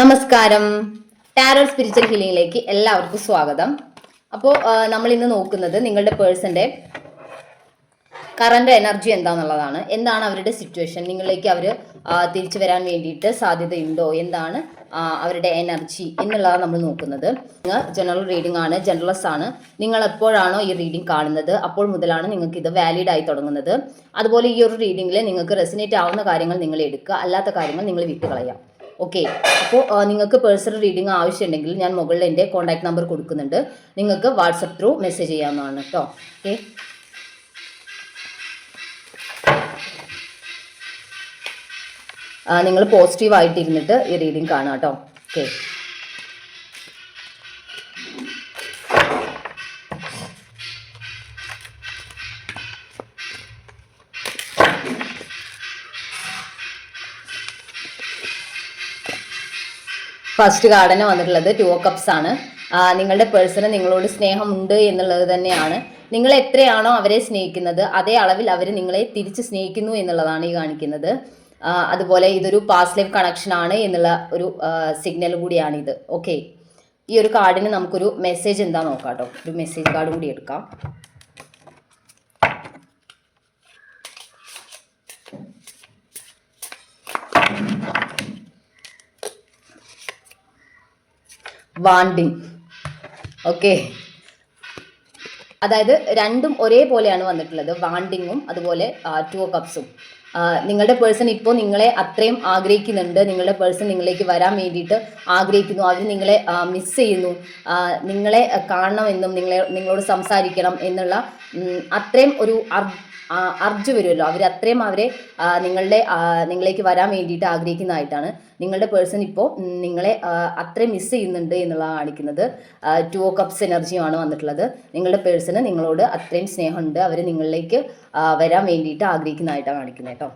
നമസ്കാരം. Tarot spiritual ഹീലിംഗിലേക്ക് എല്ലാവർക്കും സ്വാഗതം. അപ്പോൾ നമ്മൾ ഇന്ന് നോക്കുന്നത് നിങ്ങളുടെ പേഴ്സന്റെ കറന്റ് എനർജി എന്താണെന്നുള്ളതാണ് എന്താണ് അവരുടെ സിറ്റുവേഷൻ നിങ്ങളിലേക്ക് അവർ തിരിച്ചു വരാൻ വേണ്ടിയിട്ട് സാധ്യതയുണ്ടോ? എന്താണ് അവരുടെ എനർജി എന്നുള്ളതാണ് നമ്മൾ നോക്കുന്നത്. നിങ്ങൾ ജനറൽ റീഡിംഗ് ആണ് ജനറലസ് ആണ്. നിങ്ങൾ എപ്പോഴാണോ ഈ റീഡിംഗ് കാണുന്നത് അപ്പോൾ മുതലാണ് നിങ്ങൾക്ക് ഇത് വാലിഡ് ആയി തുടങ്ങുന്നത്. അതുപോലെ ഈ ഒരു റീഡിംഗിൽ നിങ്ങൾക്ക് റെസിനേറ്റ് ആവുന്ന കാര്യങ്ങൾ നിങ്ങൾ എടുക്കുക അല്ലാത്ത കാര്യങ്ങൾ നിങ്ങൾ വിട്ടുകളയാം. ഓക്കെ അപ്പോൾ നിങ്ങൾക്ക് പേഴ്സണൽ റീഡിംഗ് ആവശ്യമുണ്ടെങ്കിൽ ഞാൻ മുകളിൽ എന്റെ കോൺടാക്ട് നമ്പർ കൊടുക്കുന്നുണ്ട്. നിങ്ങൾക്ക് വാട്സപ്പ് ത്രൂ മെസ്സേജ് ചെയ്യാവുന്നതാണ് കേട്ടോ ഓക്കെ നിങ്ങൾ പോസിറ്റീവ് ആയിട്ടിരുന്നിട്ട് ഈ റീഡിംഗ് കാണാം കേട്ടോ ഓക്കെ ഫസ്റ്റ് കാർഡിന് വന്നിട്ടുള്ളത് ടു കപ്സ് ആണ്. നിങ്ങളുടെ പേഴ്സണ് നിങ്ങളോട് സ്നേഹമുണ്ട് എന്നുള്ളത് തന്നെയാണ്. നിങ്ങൾ എത്രയാണോ അവരെ സ്നേഹിക്കുന്നത് അതേ അളവിൽ അവർ നിങ്ങളെ തിരിച്ച് സ്നേഹിക്കുന്നു എന്നുള്ളതാണ് ഈ കാണിക്കുന്നത്. അതുപോലെ ഇതൊരു പാസ്റ്റ് ലൈഫ് കണക്ഷൻ ആണ് എന്നുള്ള ഒരു സിഗ്നൽ കൂടിയാണ് ഇത് ഓക്കെ ഈ ഒരു കാർഡിന് നമുക്കൊരു മെസ്സേജ് എന്താ നോക്കാം കേട്ടോ. ഒരു മെസ്സേജ് കാർഡ് കൂടി എടുക്കാം. വാണ്ടിങ് ഓക്കെ അതായത് രണ്ടും ഒരേപോലെയാണ് വന്നിട്ടുള്ളത്. വാണ്ടിങ്ങും അതുപോലെ ടു കപ്സും നിങ്ങളുടെ പേഴ്സൺ ഇപ്പോൾ നിങ്ങളെ അത്രയും ആഗ്രഹിക്കുന്നുണ്ട്. നിങ്ങളുടെ പേഴ്സൺ നിങ്ങളിലേക്ക് വരാൻ വേണ്ടിയിട്ട് ആഗ്രഹിക്കുന്നു. അവർ നിങ്ങളെ മിസ് ചെയ്യുന്നു. നിങ്ങളെ കാണണമെന്നും നിങ്ങളെ നിങ്ങളോട് സംസാരിക്കണം എന്നുള്ള അത്രയും ഒരു അർജു വരുമല്ലോ. അവർ അവരെ നിങ്ങളുടെ നിങ്ങളിലേക്ക് വരാൻ വേണ്ടിയിട്ട് ആഗ്രഹിക്കുന്നതായിട്ടാണ്. നിങ്ങളുടെ പേഴ്സൺ ഇപ്പോൾ നിങ്ങളെ അത്രയും മിസ് ചെയ്യുന്നുണ്ട് എന്നുള്ളതാണ് കാണിക്കുന്നത്. ടു കപ്സ് എനർജിയുമാണ് വന്നിട്ടുള്ളത്. നിങ്ങളുടെ പേഴ്സണ് നിങ്ങളോട് അത്രയും സ്നേഹമുണ്ട്. അവർ നിങ്ങളിലേക്ക് വരാൻ വേണ്ടിയിട്ട് ആഗ്രഹിക്കുന്നതായിട്ടാണ് കാണിക്കുന്നത് കേട്ടോ.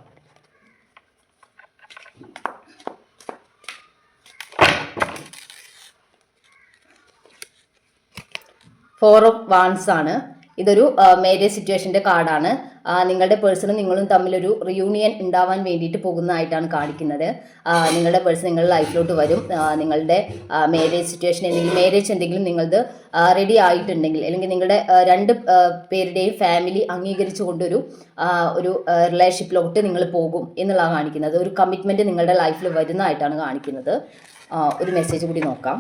ഫോർ ഓഫ് വാൺസ് ആണ്. ഇതൊരു മേരേജ് സിറ്റുവേഷന്റെ കാർഡാണ് നിങ്ങളുടെ പേഴ്സണും നിങ്ങളും തമ്മിലൊരു റിയൂണിയൻ ഉണ്ടാവാൻ വേണ്ടിയിട്ട് പോകുന്നതായിട്ടാണ് കാണിക്കുന്നത്. നിങ്ങളുടെ പേഴ്സൺ നിങ്ങളുടെ ലൈഫിലോട്ട് വരും. നിങ്ങളുടെ മേരേജ് സിറ്റുവേഷൻ എന്തെങ്കിലും മേരേജ് എന്തെങ്കിലും നിങ്ങളത് റെഡി ആയിട്ടുണ്ടെങ്കിൽ അല്ലെങ്കിൽ നിങ്ങളുടെ രണ്ട് പേരുടെയും ഫാമിലി അംഗീകരിച്ചുകൊണ്ടൊരു കൊണ്ടൊരു ഒരു റിലേഷൻഷിപ്പിലോട്ട് നിങ്ങൾ പോകും എന്നുള്ളതാണ് കാണിക്കുന്നത്. ഒരു കമ്മിറ്റ്മെന്റ് നിങ്ങളുടെ ലൈഫിൽ വരുന്നതായിട്ടാണ് കാണിക്കുന്നത്. ഒരു മെസ്സേജ് കൂടി നോക്കാം.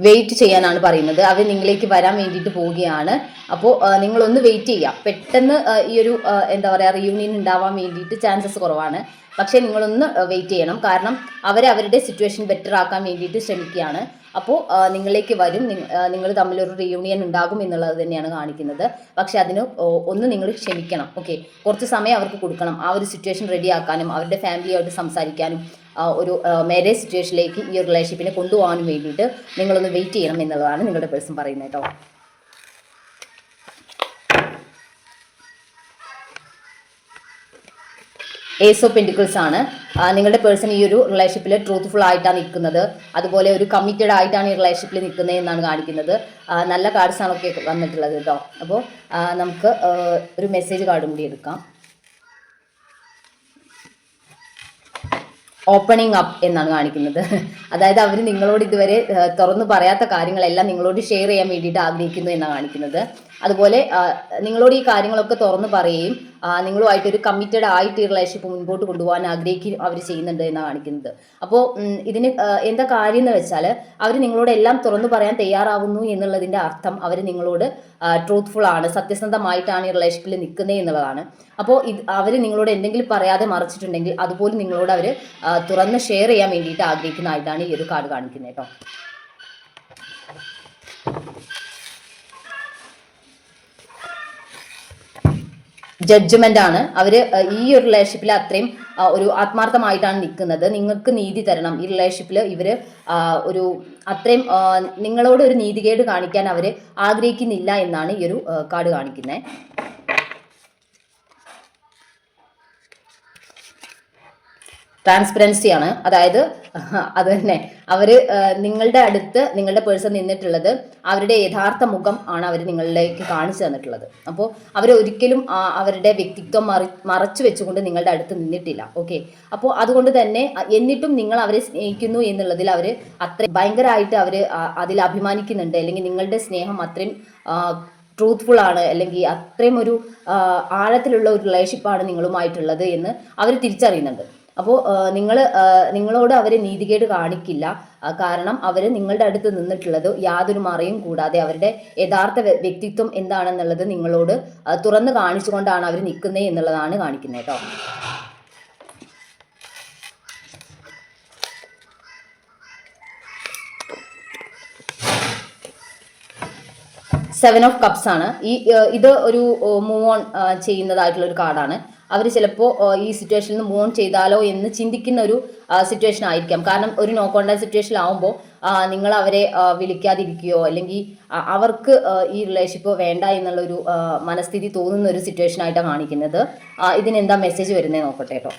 വെയിറ്റ് ചെയ്യാനാണ് പറയുന്നത്. അവർ നിങ്ങളിലേക്ക് വരാൻ വേണ്ടിയിട്ട് പോവുകയാണ്. അപ്പോൾ നിങ്ങളൊന്ന് വെയിറ്റ് ചെയ്യുക പെട്ടെന്ന് ഈ ഒരു എന്താ പറയുക റിയൂണിയൻ ഉണ്ടാവാൻ വേണ്ടിയിട്ട് ചാൻസസ് കുറവാണ്. പക്ഷേ നിങ്ങളൊന്ന് വെയിറ്റ് ചെയ്യണം. കാരണം അവർ അവരുടെ സിറ്റുവേഷൻ ബെറ്റർ ആക്കാൻ വേണ്ടിയിട്ട് ശ്രമിക്കുകയാണ്. അപ്പോൾ നിങ്ങളിലേക്ക് വരും. നിങ്ങൾ തമ്മിലൊരു റിയൂണിയൻ ഉണ്ടാകും എന്നുള്ളത് തന്നെയാണ് കാണിക്കുന്നത്. പക്ഷെ അതിന് ഒന്ന് നിങ്ങൾ ക്ഷമിക്കണം. ഓക്കെ കുറച്ച് സമയം അവർക്ക് കൊടുക്കണം. ആ ഒരു സിറ്റുവേഷൻ റെഡിയാക്കാനും അവരുടെ ഫാമിലിയായിട്ട് സംസാരിക്കാനും ഒരു മാരേജ് സിറ്റുവേഷനിലേക്ക് ഈ റിലേഷൻഷിപ്പിനെ കൊണ്ടുപോകാനും വേണ്ടിയിട്ട് നിങ്ങളൊന്ന് വെയിറ്റ് ചെയ്യണം എന്നുള്ളതാണ് നിങ്ങളുടെ പേഴ്സൺ പറയുന്നത് കേട്ടോ. ഏസ് ഓഫ് പെന്റിക്കിൾസ് ആണ്. നിങ്ങളുടെ പേഴ്സൺ ഈ ഒരു റിലേഷൻഷിപ്പിൽ ട്രൂത്ത്ഫുൾ ആയിട്ടാണ് നിൽക്കുന്നത്. അതുപോലെ ഒരു കമ്മിറ്റഡ് ആയിട്ടാണ് ഈ റിലേഷൻഷിപ്പിൽ നിൽക്കുന്നത് എന്നാണ് കാണിക്കുന്നത്. നല്ല കാർഡ്സ് ഒക്കെ വന്നിട്ടുള്ളത് കേട്ടോ. അപ്പോൾ നമുക്ക് ഒരു മെസ്സേജ് കാർഡും കൂടി എടുക്കാം. ഓപ്പണിംഗ് അപ്പ് എന്നാണ് കാണിക്കുന്നത്. അതായത് അവർ നിങ്ങളോട് ഇതുവരെ തുറന്നു പറയാത്ത കാര്യങ്ങളെല്ലാം നിങ്ങളോട് ഷെയർ ചെയ്യാൻ വേണ്ടിയിട്ട് ആഗ്രഹിക്കുന്നു എന്നാണ് കാണിക്കുന്നത്. അതുപോലെ നിങ്ങളോട് ഈ കാര്യങ്ങളൊക്കെ തുറന്നു പറയുകയും നിങ്ങളുമായിട്ടൊരു കമ്മിറ്റഡ് ആയിട്ട് ഈ റിലേഷൻഷിപ്പ് മുൻപോട്ട് കൊണ്ടുപോകാൻ ആഗ്രഹിക്കുകയും അവർ ചെയ്യുന്നുണ്ട് എന്നാണ് കാണിക്കുന്നത്. അപ്പോൾ ഇതിന് എന്താ കാര്യം എന്ന് വെച്ചാൽ അവർ നിങ്ങളോട് എല്ലാം തുറന്നു പറയാൻ തയ്യാറാവുന്നു എന്നുള്ളതിന്റെ അർത്ഥം അവർ നിങ്ങളോട് ട്രൂത്ത്ഫുൾ ആണ് സത്യസന്ധമായിട്ടാണ് ഈ റിലേഷൻഷിപ്പിൽ നിൽക്കുന്നത് എന്നുള്ളതാണ്. അപ്പോൾ ഇത് അവർ നിങ്ങളോട് എന്തെങ്കിലും പറയാതെ മറച്ചിട്ടുണ്ടെങ്കിൽ അതുപോലും നിങ്ങളോട് അവർ തുറന്ന് ഷെയർ ചെയ്യാൻ വേണ്ടിയിട്ട് ആഗ്രഹിക്കുന്നതായിട്ടാണ് ഈ ഒരു കാർഡ് കാണിക്കുന്നത് കേട്ടോ. ജഡ്ജ്മെന്റ് ആണ്. അവർ ഈ ഒരു റിലേഷൻഷിപ്പിൽ അത്രയും ഒരു ആത്മാർത്ഥമായിട്ടാണ് നിൽക്കുന്നത് നിങ്ങൾക്ക് നീതി തരണം. ഈ റിലേഷൻഷിപ്പിൽ ഇവർ ഒരു അത്രയും നിങ്ങളോട് ഒരു നീതികേട് കാണിക്കാൻ അവർ ആഗ്രഹിക്കുന്നില്ല എന്നാണ് ഈ ഒരു കാർഡ് കാണിക്കുന്നത് ട്രാൻസ്പെറൻസിയാണ് അതായത് അത് തന്നെ. അവർ നിങ്ങളുടെ അടുത്ത് നിങ്ങളുടെ പേഴ്സൺ നിന്നിട്ടുള്ളത് അവരുടെ യഥാർത്ഥ മുഖം ആണ് അവർ നിങ്ങളിലേക്ക് കാണിച്ചു തന്നിട്ടുള്ളത്. അപ്പോൾ അവർ ഒരിക്കലും അവരുടെ വ്യക്തിത്വം മറി മറച്ചു വെച്ചുകൊണ്ട് നിങ്ങളുടെ അടുത്ത് നിന്നിട്ടില്ല. ഓക്കെ അപ്പോൾ അതുകൊണ്ട് തന്നെ എന്നിട്ടും നിങ്ങൾ അവരെ സ്നേഹിക്കുന്നു എന്നുള്ളതിൽ അവർ അത്ര ഭയങ്കരമായിട്ട് അവർ അതിൽ അഭിമാനിക്കുന്നുണ്ട്. അല്ലെങ്കിൽ നിങ്ങളുടെ സ്നേഹം അത്രയും ട്രൂത്ത്ഫുൾ ആണ്. അല്ലെങ്കിൽ അത്രയും ഒരു ആഴത്തിലുള്ള ഒരു റിലേഷൻഷിപ്പാണ് നിങ്ങളുമായിട്ടുള്ളത് എന്ന് അവർ തിരിച്ചറിയുന്നുണ്ട്. അപ്പോൾ നിങ്ങൾ നിങ്ങളോട് അവരെ നീതികേട് കാണിക്കില്ല. കാരണം അവർ നിങ്ങളുടെ അടുത്ത് നിന്നിട്ടുള്ളത് യാതൊരു മറയും കൂടാതെ അവരുടെ യഥാർത്ഥ വ്യക്തിത്വം എന്താണെന്നുള്ളത് നിങ്ങളോട് തുറന്ന് കാണിച്ചുകൊണ്ടാണ് അവർ നിൽക്കുന്നത് എന്നുള്ളതാണ് കാണിക്കുന്നത് കേട്ടോ. സെവൻ ഓഫ് കപ്സ് ആണ്. ഈ ഇത് ഒരു മൂവ് ഓൺ ചെയ്യുന്നതായിട്ടുള്ള ഒരു കാർഡാണ്. അവർ ചിലപ്പോൾ ഈ സിറ്റുവേഷനിൽ നിന്ന് മൂവ് ഓൺ ചെയ്താലോ എന്ന് ചിന്തിക്കുന്ന ഒരു സിറ്റുവേഷൻ ആയിരിക്കാം. കാരണം ഒരു നോ കോണ്ടാക്ട് സിറ്റുവേഷൻ ആവുമ്പോൾ നിങ്ങൾ അവരെ വിളിക്കാതിരിക്കുകയോ അല്ലെങ്കിൽ അവർക്ക് ഈ റിലേഷൻഷിപ്പ് വേണ്ട എന്നുള്ളൊരു മനസ്ഥിതി തോന്നുന്ന ഒരു സിറ്റുവേഷൻ ആയിട്ടാണ് കാണിക്കുന്നത്. ഇതിന് ഇതിനെന്താ മെസ്സേജ് വരുന്നത് നോക്കട്ടെ കേട്ടോ.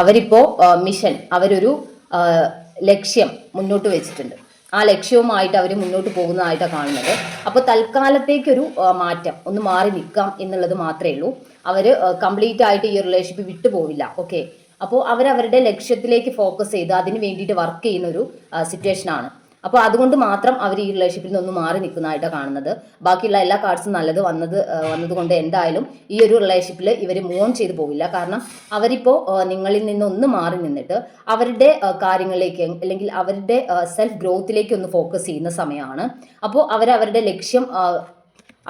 അവരിപ്പോ മിഷൻ അവരൊരു ലക്ഷ്യം മുന്നോട്ട് വെച്ചിട്ടുണ്ട്. ആ ലക്ഷ്യവുമായിട്ട് അവർ മുന്നോട്ട് പോകുന്നതായിട്ടാണ് കാണുന്നത്. അപ്പോൾ തൽക്കാലത്തേക്കൊരു മാറ്റം. ഒന്ന് മാറി നിൽക്കാം എന്നുള്ളത് മാത്രമേ ഉള്ളൂ. അവർ കംപ്ലീറ്റ് ആയിട്ട് ഈ റിലേഷൻഷിപ്പ് വിട്ടു പോവില്ല ഓക്കെ? അപ്പോൾ അവരവരുടെ ലക്ഷ്യത്തിലേക്ക് ഫോക്കസ് ചെയ്ത് അതിന് വേണ്ടിയിട്ട് വർക്ക് ചെയ്യുന്ന ഒരു സിറ്റുവേഷൻ ആണ് അപ്പോൾ അതുകൊണ്ട് മാത്രം അവർ ഈ റിലേഷൻഷിപ്പിൽ നിന്ന് ഒന്ന് മാറി നിൽക്കുന്നതായിട്ടാണ് കാണുന്നത്. ബാക്കിയുള്ള എല്ലാ കാർഡ്സും നല്ലത് വന്നത് വന്നതുകൊണ്ട് എന്തായാലും ഈ ഒരു റിലേഷൻഷിപ്പിൽ ഇവർ മൂവ് ഓൺ ചെയ്തു പോവില്ല. കാരണം അവരിപ്പോൾ നിങ്ങളിൽ നിന്ന് ഒന്ന് മാറി നിന്നിട്ട് അവരുടെ കാര്യങ്ങളിലേക്ക് അല്ലെങ്കിൽ അവരുടെ സെൽഫ് ഗ്രോത്തിലേക്ക് ഒന്ന് ഫോക്കസ് ചെയ്യുന്ന സമയമാണ്. അപ്പോൾ അവരവരുടെ ലക്ഷ്യം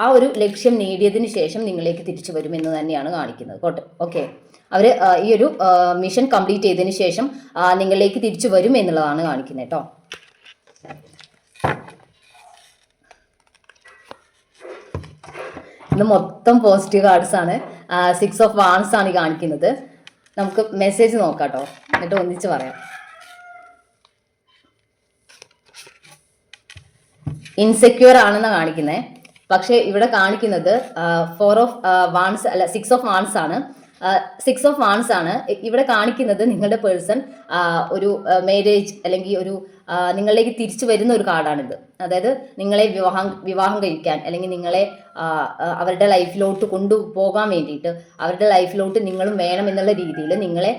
ആ ഒരു ലക്ഷ്യം നേടിയതിന് ശേഷം നിങ്ങളിലേക്ക് തിരിച്ചു വരുമെന്ന് തന്നെയാണ് കാണിക്കുന്നത്. കോട്ടെ ഓക്കെ. അവർ ഈ ഒരു മിഷൻ കംപ്ലീറ്റ് ചെയ്തതിന് ശേഷം നിങ്ങളിലേക്ക് തിരിച്ചു വരും എന്നുള്ളതാണ് കാണിക്കുന്നത് കേട്ടോ. ഇത് മൊത്തം പോസിറ്റീവ് കാർഡ്സ് ആണ്. സിക്സ് ഓഫ് വാൺസ് ആണ് ഈ കാണിക്കുന്നത്. നമുക്ക് മെസ്സേജ് നോക്കാം കേട്ടോ എന്നിട്ട് ഒന്നിച്ച് പറയാം. ഇൻസെക്യൂർ ആണെന്ന് കാണിക്കുന്നത് പക്ഷേ ഇവിടെ കാണിക്കുന്നത് ഫോർ ഓഫ് വാൺസ് അല്ല സിക്സ് ഓഫ് വാൺസ് ആണ്. സിക്സ് ഓഫ് വാൺസ് ആണ്. ഇവിടെ കാണിക്കുന്നത് നിങ്ങളുടെ പേഴ്സൺ ഒരു മാരേജ് അല്ലെങ്കിൽ ഒരു നിങ്ങളിലേക്ക് തിരിച്ചു വരുന്ന ഒരു കാർഡാണിത് അതായത് നിങ്ങളെ വിവാഹം വിവാഹം കഴിക്കാൻ അല്ലെങ്കിൽ നിങ്ങളെ അവരുടെ ലൈഫിലോട്ട് കൊണ്ടുപോകാൻ വേണ്ടിയിട്ട് അവരുടെ ലൈഫിലോട്ട് നിങ്ങളും വേണം എന്നുള്ള രീതിയിൽ നിങ്ങളെ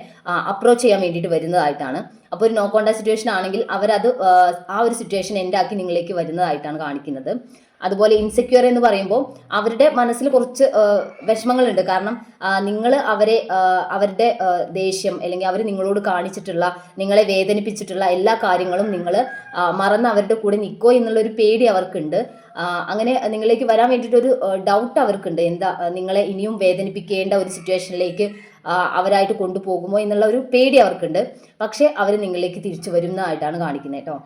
അപ്രോച്ച് ചെയ്യാൻ വേണ്ടിയിട്ട് വരുന്നതായിട്ടാണ്. അപ്പോൾ ഒരു നോ കോണ്ടാക്ട് സിറ്റുവേഷൻ ആണെങ്കിൽ അവരത് ആ ഒരു സിറ്റുവേഷൻ എന്റെ ആക്കി നിങ്ങളിലേക്ക് വരുന്നതായിട്ടാണ് കാണിക്കുന്നത്. അതുപോലെ ഇൻസെക്യൂർ എന്ന് പറയുമ്പോൾ അവരുടെ മനസ്സിൽ കുറച്ച് വിഷമങ്ങളുണ്ട്. കാരണം നിങ്ങൾ അവരെ അവരുടെ ദേഷ്യം അല്ലെങ്കിൽ അവർ നിങ്ങളോട് കാണിച്ചിട്ടുള്ള നിങ്ങളെ വേദനിപ്പിച്ചിട്ടുള്ള എല്ലാ കാര്യങ്ങളും നിങ്ങൾ മറന്ന് അവരുടെ കൂടെ നിൽക്കോ എന്നുള്ളൊരു പേടി അവർക്കുണ്ട്. അങ്ങനെ നിങ്ങളിലേക്ക് വരാൻ വേണ്ടിയിട്ടൊരു ഡൗട്ട് അവർക്കുണ്ട്. എന്താ നിങ്ങളെ ഇനിയും വേദനിപ്പിക്കേണ്ട ഒരു സിറ്റുവേഷനിലേക്ക് അവരായിട്ട് കൊണ്ടുപോകുമോ എന്നുള്ള ഒരു പേടി അവർക്കുണ്ട്. പക്ഷേ അവർ നിങ്ങളിലേക്ക് തിരിച്ചു വരുന്നതായിട്ടാണ് കാണിക്കുന്നത് കേട്ടോ.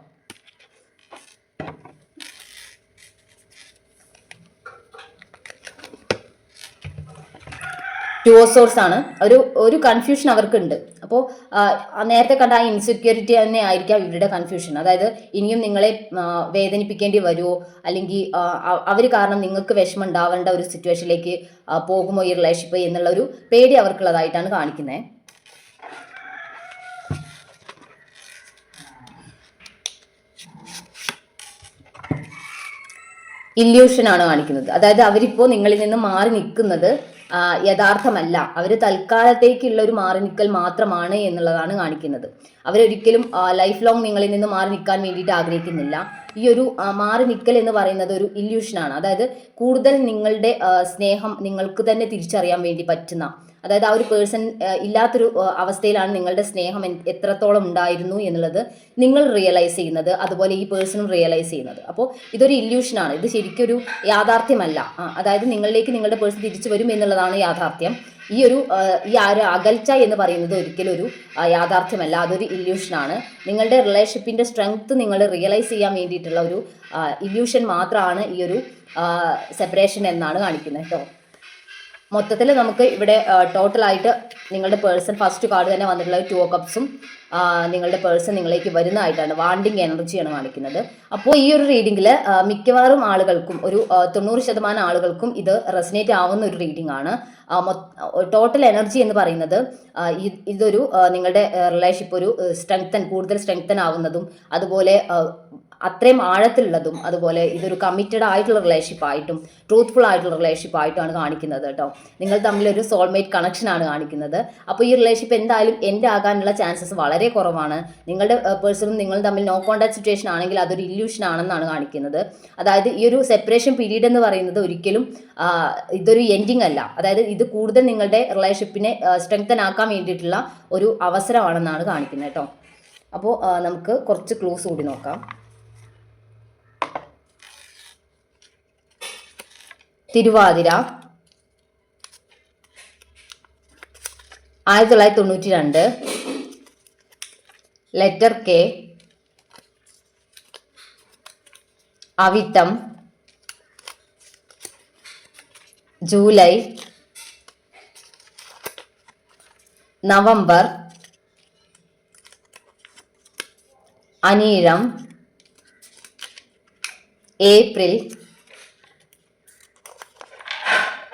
ടു സോഴ്സ് ആണ്. ഒരു ഒരു കൺഫ്യൂഷൻ അവർക്കുണ്ട്. അപ്പോൾ നേരത്തെ കണ്ട ആ ഇൻസെക്യൂരിറ്റി തന്നെ ആയിരിക്കാം ഇവരുടെ കൺഫ്യൂഷൻ അതായത് ഇനിയും നിങ്ങളെ വേദനിപ്പിക്കേണ്ടി വരുമോ അല്ലെങ്കിൽ അവർ കാരണം നിങ്ങൾക്ക് വിഷമം ഉണ്ടാവേണ്ട ഒരു സിറ്റുവേഷനിലേക്ക് പോകുമോ ഈ റിലേഷൻഷിപ്പ് എന്നുള്ള ഒരു പേടി അവർക്കുള്ളതായിട്ടാണ് കാണിക്കുന്നത് ഇല്യൂഷനാണ് കാണിക്കുന്നത്. അതായത് അവരിപ്പോൾ നിങ്ങളിൽ നിന്ന് മാറി നിൽക്കുന്നത് യഥാർത്ഥമല്ല. അവർ തൽക്കാലത്തേക്കുള്ള ഒരു മാറി നിൽക്കൽ മാത്രമാണ് എന്നുള്ളതാണ് കാണിക്കുന്നത്. അവരൊരിക്കലും ലൈഫ് ലോങ് നിങ്ങളിൽ നിന്ന് മാറി നിൽക്കാൻ വേണ്ടിയിട്ട് ആഗ്രഹിക്കുന്നില്ല. ഈ ഒരു മാറി നിൽക്കൽ എന്ന് പറയുന്നത് ഒരു ഇല്യൂഷനാണ് അതായത് കൂടുതൽ നിങ്ങളുടെ സ്നേഹം നിങ്ങൾക്ക് തന്നെ തിരിച്ചറിയാൻ വേണ്ടി പറ്റുന്ന അതായത് ആ ഒരു പേഴ്സൺ ഇല്ലാത്തൊരു അവസ്ഥയിലാണ് നിങ്ങളുടെ സ്നേഹം എത്രത്തോളം ഉണ്ടായിരുന്നു എന്നുള്ളത് നിങ്ങൾ റിയലൈസ് ചെയ്യുന്നത് അതുപോലെ ഈ പേഴ്സണും റിയലൈസ് ചെയ്യുന്നത്. അപ്പോൾ ഇതൊരു ഇല്യൂഷനാണ് ഇത് ശരിക്കൊരു യാഥാർത്ഥ്യമല്ല. അതായത് നിങ്ങളിലേക്ക് നിങ്ങളുടെ പേഴ്സൺ തിരിച്ചു വരും എന്നുള്ളതാണ് യാഥാർത്ഥ്യം. ഈ ഒരു ഈ ആ ഒരു അകൽച്ച എന്ന് പറയുന്നത് ഒരിക്കലും ഒരു യാഥാർത്ഥ്യമല്ല. അതൊരു ഇല്യൂഷനാണ് നിങ്ങളുടെ റിലേഷൻഷിപ്പിന്റെ സ്ട്രെങ്ത് നിങ്ങൾ റിയലൈസ് ചെയ്യാൻ വേണ്ടിയിട്ടുള്ള ഒരു ഇല്യൂഷൻ മാത്രമാണ് ഈ ഒരു സെപ്പറേഷൻ എന്നാണ് കാണിക്കുന്നത് കേട്ടോ. മൊത്തത്തിൽ നമുക്ക് ഇവിടെ ടോട്ടലായിട്ട് നിങ്ങളുടെ പേഴ്സൺ ഫസ്റ്റ് കാർഡ് തന്നെ വന്നിട്ടുള്ള ടു കപ്സും നിങ്ങളുടെ പേഴ്സൺ നിങ്ങളിലേക്ക് വരുന്നതായിട്ടാണ്. വാണ്ടിങ് എനർജിയാണ് കാണിക്കുന്നത്. അപ്പോൾ ഈ ഒരു റീഡിങ്ങിൽ മിക്കവാറും ആളുകൾക്കും ഒരു തൊണ്ണൂറ് ശതമാനം ആളുകൾക്കും ഇത് റെസിനേറ്റ് ആവുന്ന ഒരു റീഡിംഗ് ആണ്. ടോട്ടൽ എനർജി എന്ന് പറയുന്നത് ഇതൊരു നിങ്ങളുടെ റിലേഷൻഷിപ്പ് ഒരു സ്ട്രെങ്തൻ കൂടുതൽ സ്ട്രെങ്തൻ ആവുന്നതും അതുപോലെ അത്രയും ആഴത്തിലുള്ളതും അതുപോലെ ഇതൊരു കമ്മിറ്റഡ് ആയിട്ടുള്ള റിലേഷൻഷിപ്പ് ആയിട്ടും ട്രൂത്ത്ഫുൾ ആയിട്ടുള്ള റിലേഷൻഷിപ്പ് ആയിട്ടാണ് കാണിക്കുന്നത് കേട്ടോ. നിങ്ങൾ തമ്മിലൊരു സോൾമേറ്റ് കണക്ഷനാണ് കാണിക്കുന്നത്. അപ്പോൾ ഈ റിലേഷൻഷിപ്പ് എന്തായാലും എന്റെ ആകാനുള്ള ചാൻസസ് വളരെ കുറവാണ്. നിങ്ങളുടെ പേഴ്സണും നിങ്ങൾ തമ്മിൽ നോ കോൺടാക്ട് സിറ്റുവേഷൻ ആണെങ്കിൽ അതൊരു ഇല്യൂഷൻ ആണെന്നാണ് കാണിക്കുന്നത്. അതായത് ഈ ഒരു സെപ്പറേഷൻ പീരീഡ് എന്ന് പറയുന്നത് ഒരിക്കലും ഇതൊരു എൻഡിങ് അല്ല. അതായത് ഇത് കൂടുതൽ നിങ്ങളുടെ റിലേഷൻഷിപ്പിനെ സ്ട്രെങ്തൻ ആക്കാൻ വേണ്ടിയിട്ടുള്ള ഒരു അവസരമാണെന്നാണ് കാണിക്കുന്നത് കേട്ടോ. അപ്പോൾ നമുക്ക് കുറച്ച് ക്ലോസ് കൂടി നോക്കാം. തിരുവാതിര ആയിരത്തി തൊള്ളായിരത്തി തൊണ്ണൂറ്റി രണ്ട്. ലെറ്റർ കെ അവിത്തം ജൂലൈ. നവംബർ. അനീഴം. ഏപ്രിൽ.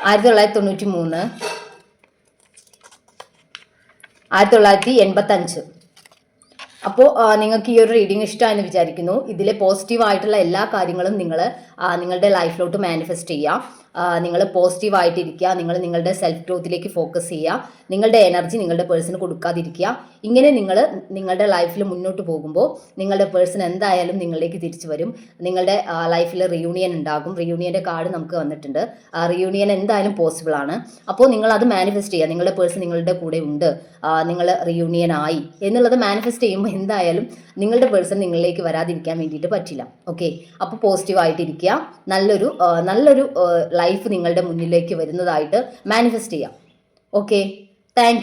ആയിരത്തി തൊള്ളായിരത്തി തൊണ്ണൂറ്റി മൂന്ന് ആയിരത്തി തൊള്ളായിരത്തി എൺപത്തി അഞ്ച് അപ്പോൾ നിങ്ങൾക്ക് ഈ ഒരു റീഡിംഗ് ഇഷ്ടമായെന്ന് വിചാരിക്കുന്നു. ഇതിലെ പോസിറ്റീവ് ആയിട്ടുള്ള എല്ലാ കാര്യങ്ങളും നിങ്ങൾ നിങ്ങളുടെ ലൈഫിലോട്ട് മാനിഫെസ്റ്റ് ചെയ്യുക നിങ്ങൾ പോസിറ്റീവ് ആയിട്ടിരിക്കുക. നിങ്ങൾ നിങ്ങളുടെ സെൽഫ് ഗ്രോത്തിലേക്ക് ഫോക്കസ് ചെയ്യുക നിങ്ങളുടെ എനർജി നിങ്ങളുടെ പേഴ്സണ് കൊടുക്കാതിരിക്കുക. ഇങ്ങനെ നിങ്ങൾ നിങ്ങളുടെ ലൈഫിൽ മുന്നോട്ട് പോകുമ്പോൾ നിങ്ങളുടെ പേഴ്സൺ എന്തായാലും നിങ്ങളിലേക്ക് തിരിച്ചു വരും. നിങ്ങളുടെ ലൈഫിൽ റിയൂണിയൻ ഉണ്ടാകും. റിയൂണിയന്റെ കാർഡ് നമുക്ക് വന്നിട്ടുണ്ട്. റിയൂണിയൻ എന്തായാലും പോസിബിൾ ആണ്. അപ്പോൾ നിങ്ങൾ അത് മാനിഫെസ്റ്റ് ചെയ്യുക നിങ്ങളുടെ പേഴ്സൺ നിങ്ങളുടെ കൂടെ ഉണ്ട്. നിങ്ങൾ റിയൂണിയൻ ആയി. എന്നുള്ളത് മാനിഫെസ്റ്റ് ചെയ്യുമ്പോൾ എന്തായാലും നിങ്ങളുടെ പേഴ്സൺ നിങ്ങളിലേക്ക് വരാതിരിക്കാൻ വേണ്ടിയിട്ട് പറ്റില്ല. ഓക്കെ അപ്പോൾ പോസിറ്റീവ് ആയിട്ടിരിക്കുക നല്ലൊരു നല്ലൊരു ലൈഫ് നിങ്ങളുടെ മുന്നിലേക്ക് വരുന്നതായിട്ട് മാനിഫെസ്റ്റ് ചെയ്യാം. Okay thank